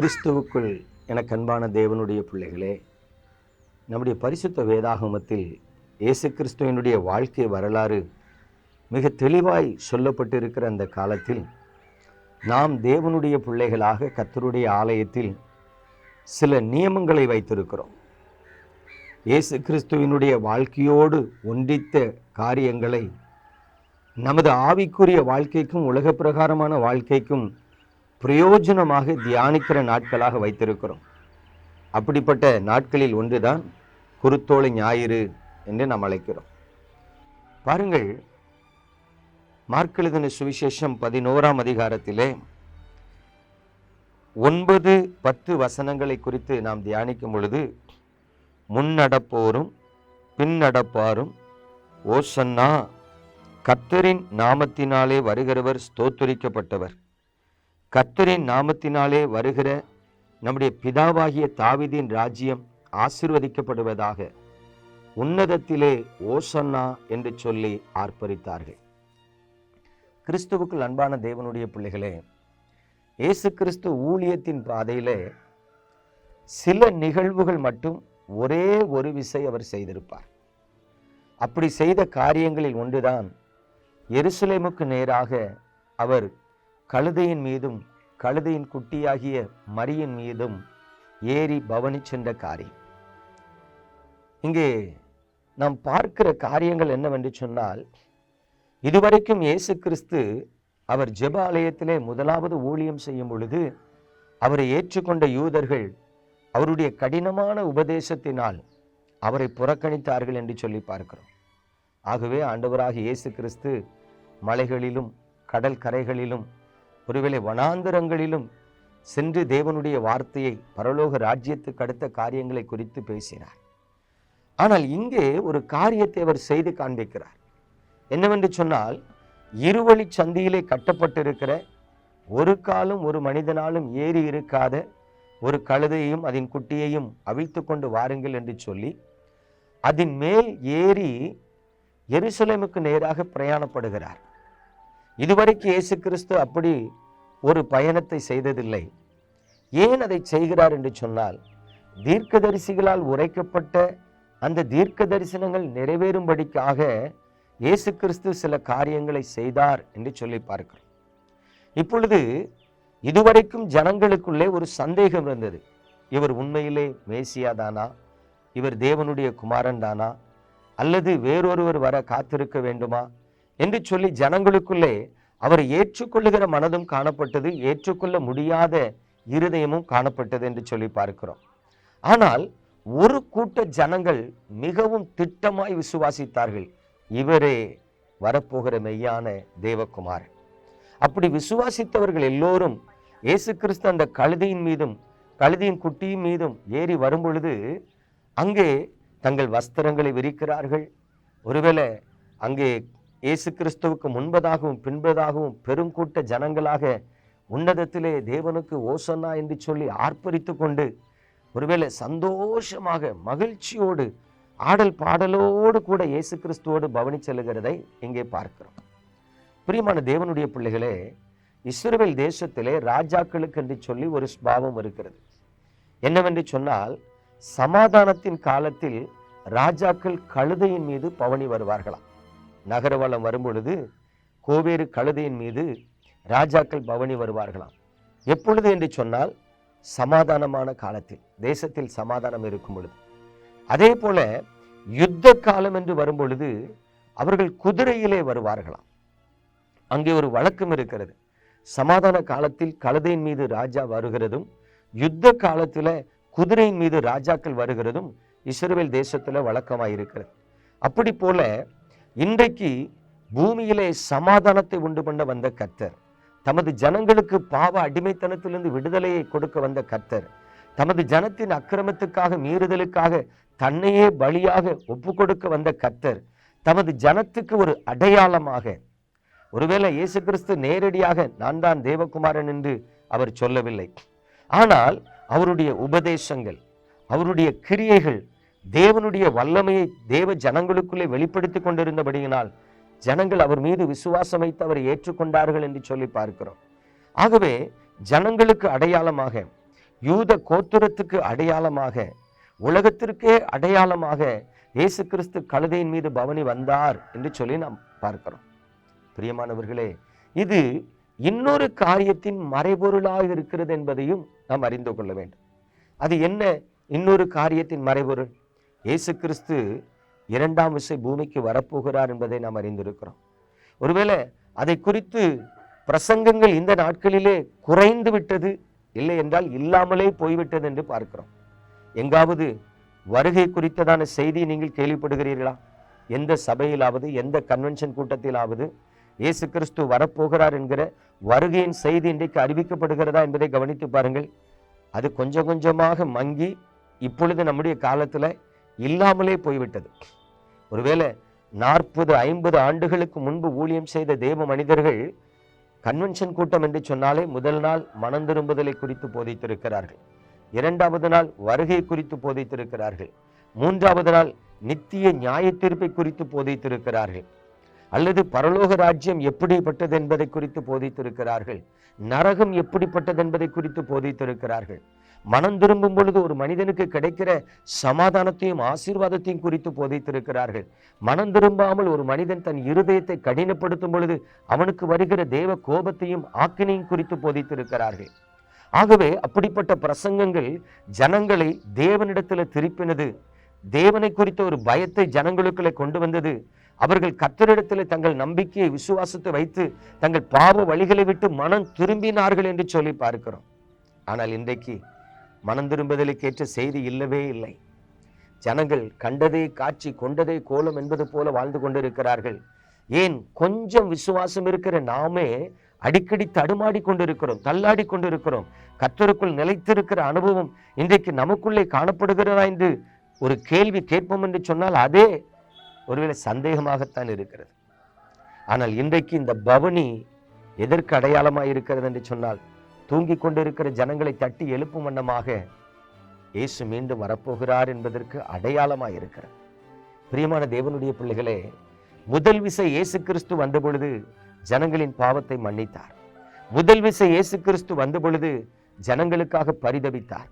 கிறிஸ்துவுக்குள் எனக்கு அன்பான தேவனுடைய பிள்ளைகளே நம்முடைய பரிசுத்த வேதாகமத்தில் இயேசு கிறிஸ்துவனுடைய வாழ்க்கை வரலாறு மிக தெளிவாய் சொல்லப்பட்டிருக்கிற அந்த காலத்தில் நாம் தேவனுடைய பிள்ளைகளாக கத்தருடைய ஆலயத்தில் சில நியமங்களை வைத்திருக்கிறோம். இயேசு கிறிஸ்துவினுடைய வாழ்க்கையோடு ஒன்றித்த காரியங்களை நமது ஆவிக்குரிய வாழ்க்கைக்கும் உலக பிரகாரமான வாழ்க்கைக்கும் பிரயோஜனமாக தியானிக்கிற நாட்களாக வைத்திருக்கிறோம். அப்படிப்பட்ட நாட்களில் ஒன்றுதான் குருத்தோலை ஞாயிறு என்று நாம் அழைக்கிறோம். பாருங்கள் மார்க்கெழுதின சுவிசேஷம் பதினோராம் அதிகாரத்திலே ஒன்பது பத்து வசனங்களை குறித்து நாம் தியானிக்கும் பொழுது முன்னடப்போரும் பின்னடப்பாரும் ஓசன்னா கத்தரின் நாமத்தினாலே வருகிறவர் ஸ்தோத்துரிக்கப்பட்டவர். கத்தரின் நாமத்தினாலே வருகிற நம்முடைய பிதாவாகிய தாவிதின் ராஜ்யம் ஆசிர்வதிக்கப்படுவதாக உன்னதத்திலே ஓசன்னா என்று சொல்லி ஆர்ப்பரித்தார்கள். கிறிஸ்துவுக்குள் அன்பான தேவனுடைய பிள்ளைகளே இயேசு கிறிஸ்து ஊழியத்தின் பாதையிலே சில நிகழ்வுகள் மட்டும் ஒரே ஒரு விசை அவர் செய்திருப்பார். அப்படி செய்த காரியங்களில் ஒன்றுதான் எருசலேமுக்கு நேராக அவர் கழுதையின் மீதும் கழுதையின் குட்டியாகிய மரியின் மீதும் ஏறி பவனி சென்ற காரியம் இங்கே நாம் பார்க்கிற காரியங்கள் என்னவென்று சொன்னால் இதுவரைக்கும் இயேசு கிறிஸ்து அவர் ஜெப ஆலயத்திலே முதலாவது ஊழியம் செய்யும் பொழுது அவரை ஏற்றுக்கொண்ட யூதர்கள் அவருடைய கடினமான உபதேசத்தினால் அவரை புறக்கணித்தார்கள் என்று சொல்லி பார்க்கிறோம். ஆகவே ஆண்டவராக இயேசு கிறிஸ்து மலைகளிலும் கடல் கரைகளிலும் ஒருவேளை வனாந்தரங்களிலும் சென்று தேவனுடைய வார்த்தையை பரலோக ராஜ்யத்துக்கு அடுத்த காரியங்களை குறித்து பேசினார். ஆனால் இங்கே ஒரு காரியத்தை அவர் செய்து காண்பிக்கிறார். என்னவென்று சொன்னால் இருவழி சந்தியிலே கட்டப்பட்டிருக்கிற ஒரு காலும் ஒரு மனிதனாலும் ஏறி இருக்காத ஒரு கழுதையையும் அதன் குட்டியையும் அவிழ்த்து கொண்டு வாருங்கள் என்று சொல்லி அதன் மேல் ஏறி எருசலேமுக்கு நேராக பிரயாணப்படுகிறார். இதுவரைக்கும் இயேசு கிறிஸ்து அப்படி ஒரு பயணத்தை செய்ததில்லை. ஏன் அதை செய்கிறார் என்று சொன்னால் தீர்க்கதரிசிகளால் உரைக்கப்பட்ட அந்த தீர்க்க தரிசனங்கள் நிறைவேறும்படிக்காக இயேசு கிறிஸ்து சில காரியங்களை செய்தார் என்று சொல்லி பார்க்கிறோம். இப்பொழுது இதுவரைக்கும் ஜனங்களுக்குள்ளே ஒரு சந்தேகம் இருந்தது. இவர் உண்மையிலே மேசியா தானா? இவர் தேவனுடைய குமாரன் தானா? அல்லது வேறொருவர் வர காத்திருக்க வேண்டுமா? என்று சொல்லி ஜனங்களுக்குள்ளே அவரை ஏற்றுக்கொள்ளுகிற மனதும் காணப்பட்டது ஏற்றுக்கொள்ள முடியாத இருதயமும் காணப்பட்டது என்று சொல்லி பார்க்கிறோம். ஆனால் ஒரு கூட்ட ஜனங்கள் மிகவும் திட்டமாய் விசுவாசித்தார்கள். இவரே வரப்போகிற மெய்யான தேவகுமார் அப்படி விசுவாசித்தவர்கள் எல்லோரும் இயேசு கிறிஸ்து அந்த கழுதையின் மீதும் கழுதியின் குட்டியின் மீதும் ஏறி வரும்பொழுது அங்கே தங்கள் வஸ்திரங்களை விரிக்கிறார்கள். ஒருவேளை அங்கே இயேசு கிறிஸ்துவுக்கு முன்பதாகவும் பின்பதாகவும் பெருங்கூட்ட ஜனங்களாக உன்னதத்திலே தேவனுக்கு ஓசன்னா என்று சொல்லி ஆர்ப்பரித்து கொண்டு ஒருவேளை சந்தோஷமாக மகிழ்ச்சியோடு ஆடல் பாடலோடு கூட இயேசு கிறிஸ்துவோடு பவனி செல்லுகிறதை இங்கே பார்க்கிறோம். பிரியமான தேவனுடைய பிள்ளைகளே இஸ்ரேல் தேசத்திலே ராஜாக்களுக்கு என்று சொல்லி ஒரு ஸ்பாவம் இருக்கிறது. என்னவென்று சொன்னால் சமாதானத்தின் காலத்தில் ராஜாக்கள் கழுதையின் மீது பவனி வருவார்களாம். நகரவளம் வரும்பொழுது கோவேறு கழுதையின் மீது ராஜாக்கள் பவனி வருவார்களாம். எப்பொழுது என்று சொன்னால் சமாதானமான காலத்தில் தேசத்தில் சமாதானம் இருக்கும் பொழுது. அதே போல யுத்த காலம் என்று வரும்பொழுது அவர்கள் குதிரையிலே வருவார்களாம். அங்கே ஒரு வழக்கம் இருக்கிறது. சமாதான காலத்தில் கழுதையின் மீது ராஜா வருகிறதும் யுத்த காலத்தில் குதிரையின் மீது ராஜாக்கள் வருகிறதும் இஸ்ரேல் தேசத்தில் வழக்கமாக இருக்கிறது அப்படி போல இன்றைக்கு பூமியிலே சமாதானத்தை உண்டு பண்ண வந்த கர்த்தர் தமது ஜனங்களுக்கு பாவ அடிமைத்தனத்திலிருந்து விடுதலையை கொடுக்க வந்த கர்த்தர் தமது ஜனத்தின் அக்கிரமத்துக்காக மீறுதலுக்காக தன்னையே பலியாக ஒப்பு கொடுக்க வந்த கர்த்தர் தமது ஜனத்துக்கு ஒரு அடையாளமாக. ஒருவேளை இயேசு கிறிஸ்து நேரடியாக நான் தான் தேவகுமாரன் என்று அவர் சொல்லவில்லை. ஆனால் அவருடைய உபதேசங்கள் அவருடைய கிரியைகள் தேவனுடைய வல்லமையை தேவ ஜனங்களுக்குள்ளே வெளிப்படுத்தி கொண்டிருந்தபடியினால் ஜனங்கள் அவர் மீது விசுவாசம் வைத்து அவரை ஏற்றுக்கொண்டார்கள் என்று சொல்லி பார்க்கிறோம். ஆகவே ஜனங்களுக்கு அடையாளமாக யூத கோத்திரத்துக்கு அடையாளமாக உலகத்திற்கே அடையாளமாக இயேசு கிறிஸ்து கழுதையின் மீது பவனி வந்தார் என்று சொல்லி நாம் பார்க்கிறோம். பிரியமானவர்களே இது இன்னொரு காரியத்தின் மறைபொருளாக இருக்கிறது என்பதையும் நாம் அறிந்து கொள்ள வேண்டும். அது என்ன? இன்னொரு காரியத்தின் மறைபொருள். இயேசு கிறிஸ்து இரண்டாம் விசை பூமிக்கு வரப்போகிறார் என்பதை நாம் அறிந்திருக்கிறோம். ஒருவேளை அதை குறித்து பிரசங்கங்கள் இந்த நாட்களிலே குறைந்து விட்டது இல்லை என்றால் இல்லாமலே போய்விட்டது என்று பார்க்கிறோம். எங்காவது வருகை குறித்ததான செய்தி நீங்கள் கேள்விப்படுகிறீர்களா? எந்த சபையிலாவது எந்த கன்வென்ஷன் கூட்டத்திலாவது இயேசு கிறிஸ்து வரப்போகிறார் என்கிற வருகையின் செய்தி இன்றைக்கு அறிவிக்கப்படுகிறதா என்பதை கவனித்து பாருங்கள். அது கொஞ்சம் கொஞ்சமாக மங்கி இப்பொழுது நம்முடைய காலத்தில் இல்லாமலே போய்விட்டது. ஒருவேளை நாற்பது ஐம்பது ஆண்டுகளுக்கு முன்பு ஊழியம் செய்த தேவ மனிதர்கள் கன்வென்ஷன் கூட்டம் என்று சொன்னாலே முதல் நாள் மனம் திரும்புதலை குறித்து போதித்திருக்கிறார்கள். இரண்டாவது நாள் வருகை குறித்து போதித்திருக்கிறார்கள். மூன்றாவது நாள் நித்திய நியாய தீர்ப்பை குறித்து போதித்திருக்கிறார்கள். அல்லது பரலோக ராஜ்யம் எப்படிப்பட்டது என்பதை குறித்து போதித்திருக்கிறார்கள். நரகம் எப்படிப்பட்டது என்பதை குறித்து போதித்திருக்கிறார்கள். மனம் திரும்பும் பொழுது ஒரு மனிதனுக்கு கிடைக்கிற சமாதானத்தையும் ஆசீர்வாதத்தையும் குறித்து போதித்திருக்கிறார்கள். மனம் திரும்பாமல் ஒரு மனிதன் தன் இருதயத்தை கடினப்படுத்தும் பொழுது அவனுக்கு வருகிற தேவ கோபத்தையும் ஆக்கினையும் குறித்து போதித்திருக்கிறார்கள். ஆகவே அப்படிப்பட்ட பிரசங்கங்கள் ஜனங்களை தேவனிடத்தில் திருப்பினது. தேவனை குறித்த ஒரு பயத்தை ஜனங்களுக்குள்ளே கொண்டு வந்தது. அவர்கள் கத்தரிடத்தில் தங்கள் நம்பிக்கையை விசுவாசத்தை வைத்து தங்கள் பாவ வழிகளை விட்டு மனம் திரும்பினார்கள் என்று சொல்லி பார்க்கிறோம். ஆனால் இன்றைக்கு மனம் திரும்புதலுக்கேற்ற செய்தி இல்லவே இல்லை. ஜனங்கள் கண்டதே காட்சி கொண்டதே கோலம் என்பது போல வாழ்ந்து கொண்டிருக்கிறார்கள். ஏன்? கொஞ்சம் விசுவாசம் இருக்கிற நாமே அடிக்கடி தடுமாடி கொண்டிருக்கிறோம் தள்ளாடி கொண்டிருக்கிறோம். கத்தருக்குள் நிலைத்திருக்கிற அனுபவம் இன்றைக்கு நமக்குள்ளே காணப்படுகிறதா என்று ஒரு கேள்வி கேட்போம் என்று சொன்னால் அதே ஒருவேளை சந்தேகமாகத்தான் இருக்கிறது. ஆனால் இன்றைக்கு இந்த பவனி எதற்கு அடையாளமாக இருக்கிறது என்று சொன்னால் தூங்கிக் கொண்டிருக்கிற ஜனங்களை தட்டி எழுப்பும் வண்ணமாக இயேசு மீண்டும் வரப்போகிறார் என்பதற்கு அடையாளமாக இருக்கிறார் பிரியமான தேவனுடைய பிள்ளைகளே முதல் விசை இயேசு கிறிஸ்து வந்த பொழுது ஜனங்களின் பாவத்தை மன்னித்தார். முதல் விசை இயேசு கிறிஸ்து வந்த பொழுது ஜனங்களுக்காக பரிதவித்தார்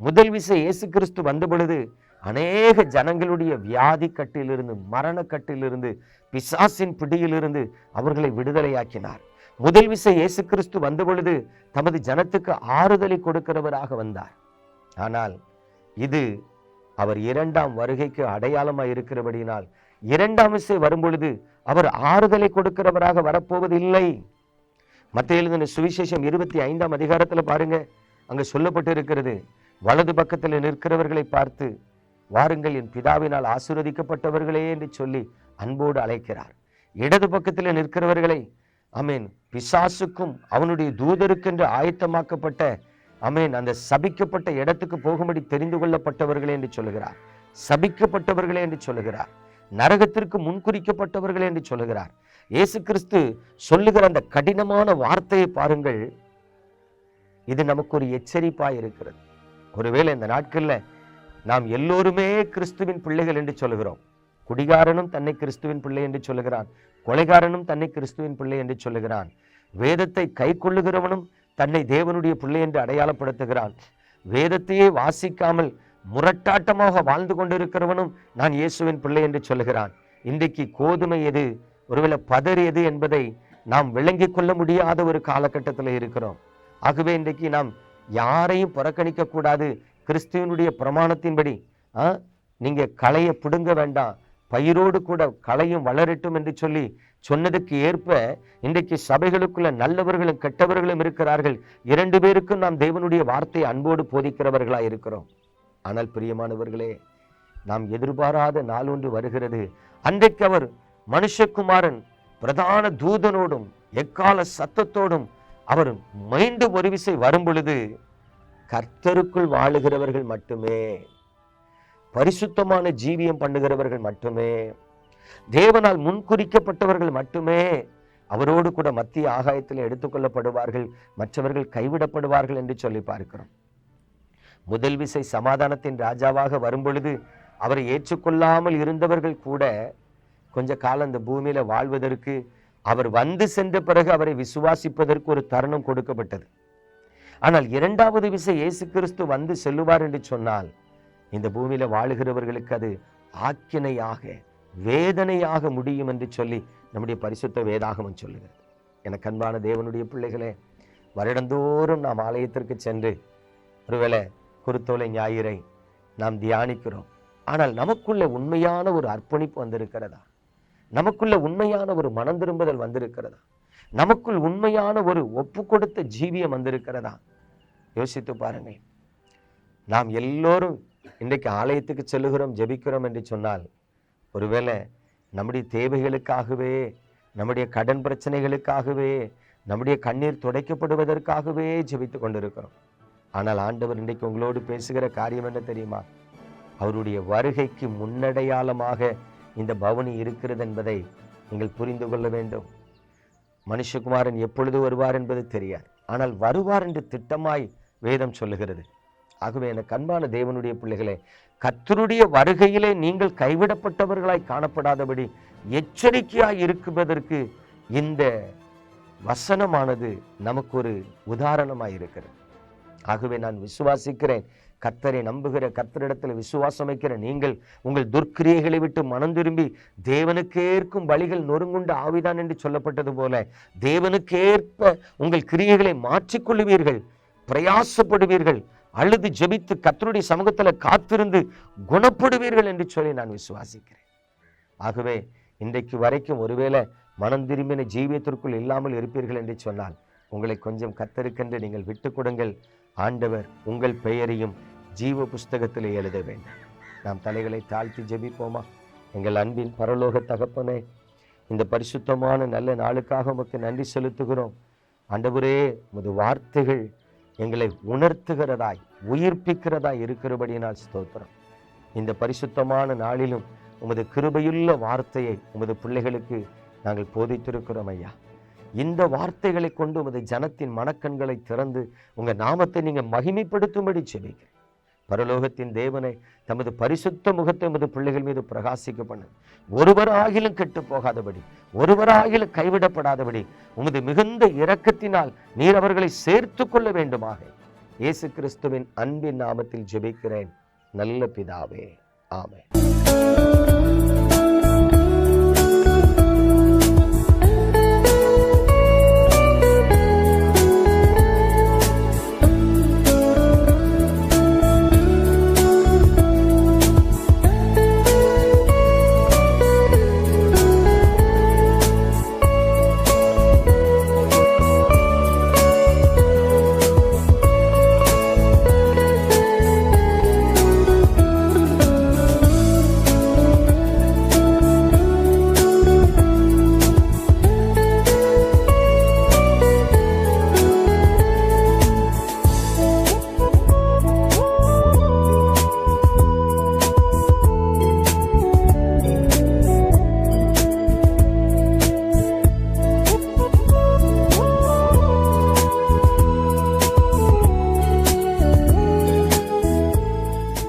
முதல் விசை இயேசு கிறிஸ்து வந்த பொழுது அநேக ஜனங்களுடைய வியாதி கட்டிலிருந்து மரண கட்டிலிருந்து பிசாசின் பிடியிலிருந்து அவர்களை விடுதலையாக்கினார். முதல் விசை இயேசு கிறிஸ்து வந்த பொழுது தமது ஜனத்துக்கு ஆறுதலை கொடுக்கிறவராக வந்தார். ஆனால் இது அவர் இரண்டாம் வருகைக்கு அடையாளமாக இருக்கிறபடியினால் இரண்டாம் விசை வரும்பொழுது அவர் ஆறுதலை கொடுக்கிறவராக வரப்போவதில்லை. மத்திய எழுதின சுவிசேஷம் இருபத்தி ஐந்தாம் அதிகாரத்தில் பாருங்க அங்க சொல்லப்பட்டு இருக்கிறது வலது பக்கத்தில் நிற்கிறவர்களை பார்த்து வாருங்கள் என் பிதாவினால் ஆசீர்வதிக்கப்பட்டவர்களே என்று சொல்லி அன்போடு அழைக்கிறார். இடது பக்கத்தில் நிற்கிறவர்களை அமேன் பிசாசுக்கும் அவனுடைய தூதருக்கென்று ஆயத்தமாக்கப்பட்ட அமேன் அந்த சபிக்கப்பட்ட இடத்துக்கு போகும்படி தெரிந்து கொள்ளப்பட்டவர்களே என்று சொல்லுகிறார். சபிக்கப்பட்டவர்களே என்று சொல்லுகிறார். நரகத்திற்கு முன்குறிக்கப்பட்டவர்களே என்று சொல்லுகிறார். இயேசு கிறிஸ்து சொல்லுகிற அந்த கடினமான வார்த்தையை பாருங்கள். இது நமக்கு ஒரு எச்சரிப்பாய் இருக்கிறது. ஒருவேளை இந்த நாட்கள்ல நாம் எல்லோருமே கிறிஸ்துவின் பிள்ளைகள் என்று சொல்லுகிறோம். குடிகாரனும் தன்னை கிறிஸ்துவின் பிள்ளை என்று சொல்லுகிறான். கொலைகாரனும் தன்னை கிறிஸ்துவின் பிள்ளை என்று சொல்லுகிறான். வேதத்தை கை கொள்ளுகிறவனும் தன்னை தேவனுடைய பிள்ளை என்று அடையாளப்படுத்துகிறான். வேதத்தையே வாசிக்காமல் முரட்டாட்டமாக வாழ்ந்து கொண்டிருக்கிறவனும் நான் இயேசுவின் பிள்ளை என்று சொல்லுகிறான். இன்றைக்கு கோதுமை எது? ஒருவேளை பதர் எது என்பதை நாம் விளங்கிக் கொள்ள முடியாத ஒரு காலகட்டத்தில் இருக்கிறோம். ஆகவே இன்றைக்கு நாம் யாரையும் புறக்கணிக்க கூடாது கிறிஸ்துவனுடைய பிரமாணத்தின்படி ஆ, நீங்க களையை பிடுங்க வேண்டாம். பயிரோடு கூட களையும் வளரட்டும் என்று சொல்லி சொன்னதுக்கு ஏற்ப இன்றைக்கு சபைகளுக்குள்ள நல்லவர்களும் கெட்டவர்களும் இருக்கிறார்கள். இரண்டு பேருக்கும் நாம் தேவனுடைய வார்த்தையை அன்போடு போதிக்கிறவர்களாக இருக்கிறோம். ஆனால் பிரியமானவர்களே நாம் எதிர்பாராத நாள் ஒன்று வருகிறது. அன்றைக்கு அவர் மனுஷகுமாரன் பிரதான தூதனோடும் எக்கால சத்தத்தோடும் அவர் மீண்டும் ஒரு விசை வரும் பொழுது கர்த்தருக்குள் வாழுகிறவர்கள் மட்டுமே. பரிசுத்தமான ஜீவியம் பண்ணுகிறவர்கள் மட்டுமே. தேவனால் முன்குறிக்கப்பட்டவர்கள் மட்டுமே. அவரோடு கூட மத்திய ஆகாயத்தில் எடுத்துக்கொள்ளப்படுவார்கள் மற்றவர்கள் கைவிடப்படுவார்கள் என்று சொல்லி பார்க்கிறோம். முதல் விசை சமாதானத்தின் ராஜாவாக வரும்பொழுது அவரை ஏற்றுக்கொள்ளாமல் இருந்தவர்கள் கூட கொஞ்ச காலம் அந்த பூமியில் வாழ்வதற்கு அவர் வந்து சென்ற பிறகு அவரை விசுவாசிப்பதற்கு ஒரு தருணம் கொடுக்கப்பட்டது. ஆனால் இரண்டாவது விசை இயேசு கிறிஸ்து வந்து செல்லுவார் என்று சொன்னால் இந்த பூமியில வாழுகிறவர்களுக்கு அது ஆக்கினையாக வேதனையாக முடியும் என்று சொல்லி நம்முடைய பரிசுத்த வேதாகமம் சொல்லுகிறது. எனக்கு அன்பான தேவனுடைய பிள்ளைகளே வருடந்தோறும் நாம் ஆலயத்திற்கு சென்று ஒருவேளை குருத்தோலை ஞாயிறை நாம் தியானிக்கிறோம். ஆனால் நமக்குள்ள உண்மையான ஒரு அர்ப்பணிப்பு வந்திருக்கிறதா? நமக்குள்ள உண்மையான ஒரு மனம் திரும்புதல் வந்திருக்கிறதா? நமக்குள் உண்மையான ஒரு ஒப்பு கொடுத்த ஜீவியம் வந்திருக்கிறதா? யோசித்து பாருங்கள். நாம் எல்லோரும் இன்றைக்கு ஆலயத்துக்கு செல்லுகிறோம் ஜெபிக்கிறோம் என்று சொன்னால் ஒருவேளை நம்முடைய தேவைகளுக்காகவே நம்முடைய கடன் பிரச்சனைகளுக்காகவே நம்முடைய கண்ணீர் துடைக்கப்படுவதற்காகவே ஜெபித்து கொண்டிருக்கிறோம். ஆனால் ஆண்டவர் இன்றைக்கு உங்களோடு பேசுகிற காரியம் என்ன தெரியுமா? அவருடைய வருகைக்கு முன்னடையாளமாக இந்த பவனி இருக்கிறது என்பதை நீங்கள் புரிந்து கொள்ள வேண்டும். மனுஷகுமாரன் எப்பொழுது வருவார் என்பது தெரியாது. ஆனால் வருவார் என்று திட்டமாய் வேதம் சொல்லுகிறது. ஆகவே எனக்கு அன்பான தேவனுடைய பிள்ளைகளே கத்தருடைய வருகையிலே நீங்கள் கைவிடப்பட்டவர்களாய் காணப்படாதபடி எச்சரிக்கையாய் இருக்குவதற்கு இந்த வசனமானது நமக்கு ஒரு உதாரணமாக இருக்கிறது. ஆகவே நான் விசுவாசிக்கிறேன். கத்தரை நம்புகிற கத்தரிடத்தில் விசுவாசம் வைக்கிற நீங்கள் உங்கள் துர்க்கிரியைகளை விட்டு மனம் திரும்பி தேவனுக்கேற்கும் வழிகள் நொறுங்குண்ட ஆவிதான் என்று சொல்லப்பட்டது போல தேவனுக்கேற்ப உங்கள் கிரியைகளை மாற்றிக்கொள்ளுவீர்கள் பிரயாசப்படுவீர்கள் அழுது ஜெபித்து கத்தருடைய சமூகத்தில் காத்திருந்து குணப்படுவீர்கள் என்று சொல்லி நான் விசுவாசிக்கிறேன். ஆகவே இன்றைக்கு வரைக்கும் ஒருவேளை மனம் திரும்பின ஜீவியத்திற்குள் இல்லாமல் இருப்பீர்கள் என்று சொன்னால் உங்களை கொஞ்சம் கத்தருக்கென்று நீங்கள் விட்டு கொடுங்கள். ஆண்டவர் உங்கள் பெயரையும் ஜீவ புஸ்தகத்தில் எழுத வேண்டும். நாம் தலைகளை தாழ்த்தி ஜெபிப்போமா? எங்கள் அன்பின் பரலோக தகப்பனே இந்த பரிசுத்தமான நல்ல நாளுக்காக உமக்கு நன்றி செலுத்துகிறோம். ஆண்டவரே உமது வார்த்தைகள் எங்களை உணர்த்துகிறதாய் உயிர்ப்பிக்கிறதாய் இருக்கிறபடியினால் ஸ்தோத்திரம். இந்த பரிசுத்தமான நாளிலும் உமது கிருபையுள்ள வார்த்தையை உமது பிள்ளைகளுக்கு நாங்கள் போதித்திருக்கிறோம் ஐயா. இந்த வார்த்தைகளை கொண்டு உமது ஜனத்தின் மனக்கண்களை திறந்து உங்கள் நாமத்தை நீங்கள் மகிமைப்படுத்தும்படி செபிக்கிறேன் பரலோகத்தின் தேவனை தமது பரிசுத்த முகத்தை உமது பிள்ளைகள் மீது பிரகாசிக்க பண்ணு ஒருவராகிலும் கெட்டு போகாதபடி ஒருவராகிலும் கைவிடப்படாதபடி உமது மிகுந்த இரக்கத்தினால் நீர் அவர்களை சேர்த்து கொள்ள வேண்டுமாக. இயேசு கிறிஸ்துவின் அன்பின் நாமத்தில் ஜெபிக்கிறேன். நல்ல பிதாவே ஆமே